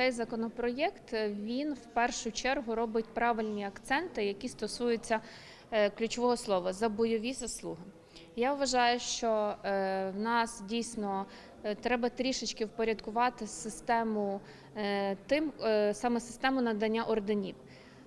цей законопроєкт е, він в першу чергу робить правильні акценти, які стосуються е, ключового слова за бойові заслуги. Я вважаю, що е, в нас дійсно треба трішечки впорядкувати систему тим, саме систему надання орденів.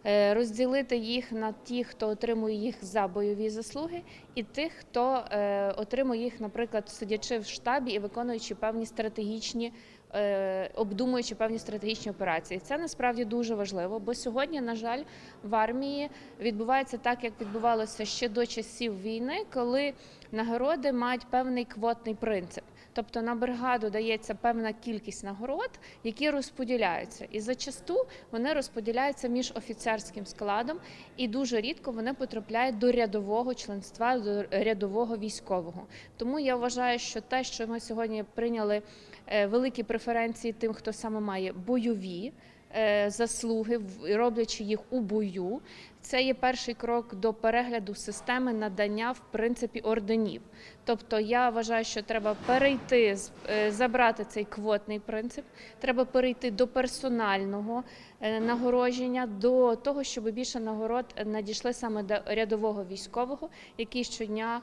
Е, Розділити їх на тих, хто отримує їх за бойові заслуги, і тих, хто е, отримує їх, наприклад, сидячи в штабі і виконуючи певні стратегічні, е, обдумуючи певні стратегічні операції. Це насправді дуже важливо, бо сьогодні, на жаль, в армії відбувається так, як відбувалося ще до часів війни, коли нагороди мають певний квотний принцип. Тобто на бригаду дається певна кількість нагород, які розподіляються, і зачасту вони розподіляються між офіцерським складом, і дуже рідко вони потрапляють до рядового членства, до рядового військового. Тому я вважаю, що те, що ми сьогодні прийняли е, великі преференції тим, хто саме має бойові. Е, Заслуги, роблячи їх у бою, це є перший крок до перегляду системи надання в принципі орденів. Тобто я вважаю, що треба перейти е, забрати цей квотний принцип, треба перейти до персонального е, нагородження, до того, щоб більше нагород надійшли саме до рядового військового, який щодня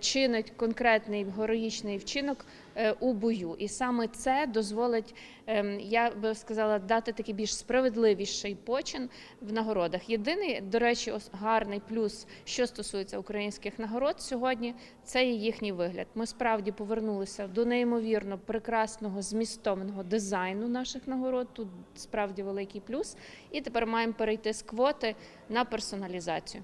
чинить конкретний героїчний вчинок е, у бою. І саме це дозволить, ем, я би сказала, дати такий більш справедливіший почин в нагородах. Єдиний, до речі, гарний плюс, що стосується українських нагород сьогодні, це є їхній вигляд. Ми справді повернулися до неймовірно прекрасного змістовного дизайну наших нагород. Тут справді великий плюс. І тепер маємо перейти з квоти на персоналізацію.